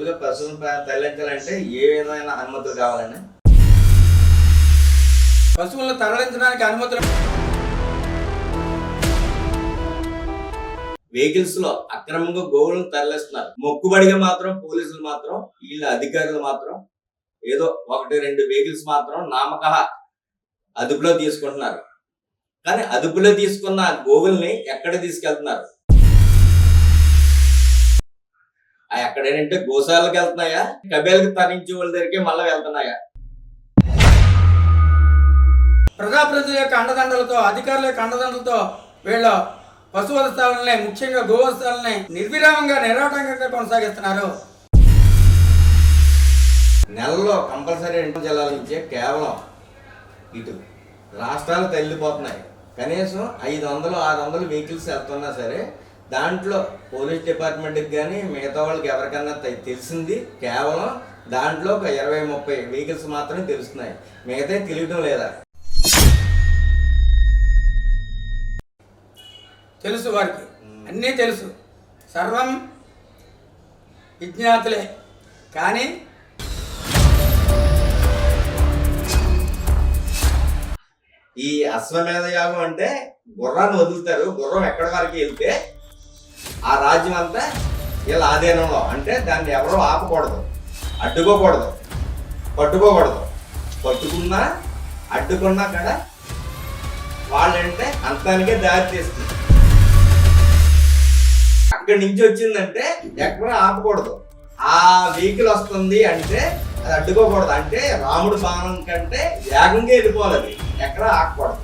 పశువులను తరలించాలంటే ఏ విధమైన అనుమతులు కావాలండి? పశువులను తరలించడానికి అనుమతులు వెహికల్స్లో అక్రమంగా గోవులను తరలిస్తున్నారు. మొక్కుబడిగా మాత్రం పోలీసులు మాత్రం వీళ్ళ అధికారులు మాత్రం ఏదో ఒకటి రెండు వెహికల్స్ మాత్రం నామక అదుపులో తీసుకుంటున్నారు. కానీ అదుపులో తీసుకున్న గోవుల్ని ఎక్కడ తీసుకెళ్తున్నారు? ఆ ఎక్కడేంటంటే గోశాలకు వెళ్తున్నాయా? కబేలకు తరించే వాళ్ళ దగ్గరికి మళ్ళీ వెళ్తున్నాయా? ప్రజాప్రతినిధుల యొక్క అండదండలతో అధికారుల యొక్క అండదండలతో వీళ్ళ పశువస్థాలని ముఖ్యంగా గోవస్థాలని నిర్విరామంగా నిరాటంకంగా కొనసాగిస్తున్నారు. నెలలో కంపల్సరీ రెండు జిల్లాల నుంచే కేవలం ఇటు రాష్ట్రాలు తల్లిపోతున్నాయి కనీసం ఐదు వందలు ఆరు వందలు వెహికల్స్ వెళ్తున్నా సరే దాంట్లో పోలీస్ డిపార్ట్మెంట్కి కానీ మిగతా వాళ్ళకి ఎవరికన్నా తెలిసింది కేవలం దాంట్లో ఒక ఇరవై ముప్పై వెహికల్స్ మాత్రమే తెలుస్తున్నాయి. మిగతా తెలియటం లేదా? తెలుసు వారికి అన్నీ తెలుసు. సర్వం విజ్ఞాతులే. కానీ ఈ అశ్వమేధ యాగం అంటే గుర్రాన్ని వదులుతారు. గుర్రం ఎక్కడి వరకు వెళ్తే రాజ్యం అంతా వీళ్ళ ఆధీనంలో. అంటే దాన్ని ఎవరో ఆపకూడదు. అడ్డుకోకూడదు. పట్టుకోకూడదు. పట్టుకున్నా అడ్డుకున్నా కూడా వాళ్ళంటే అంతానికే దారి తీస్తుంది. అక్కడి నుంచి వచ్చిందంటే ఎక్కడ ఆపకూడదు. ఆ వెహికల్ వస్తుంది అంటే అది అడ్డుకోకూడదు. అంటే రాముడు బాణం కంటే వేగంగా వెళ్ళిపోవాలి అది. ఎక్కడ ఆపకూడదు.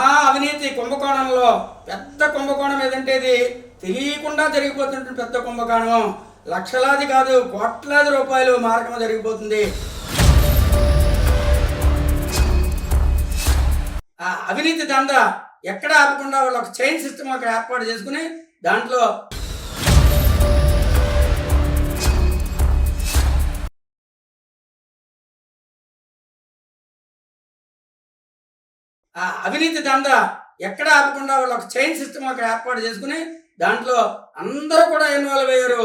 అవినీతి కుంభకోణంలో పెద్ద కుంభకోణం ఏదంటే ఇది? తెలియకుండా జరిగిపోతున్న పెద్ద కుంభకోణం లక్షలాది కాదు కోట్లాది రూపాయలు మార్గం జరిగిపోతుంది. ఆ అవినీతి దంద ఎక్కడ ఆపకుండా వాళ్ళు ఒక చైన్ సిస్టమ్ అక్కడ ఏర్పాటు చేసుకుని దాంట్లో ఆ అవినీతి దంద ఎక్కడ ఆపకుండా వాళ్ళు ఒక చైన్ సిస్టమ్ అక్కడ ఏర్పాటు చేసుకుని దాంట్లో అందరూ కూడా ఇన్వాల్వ్ అయ్యారు.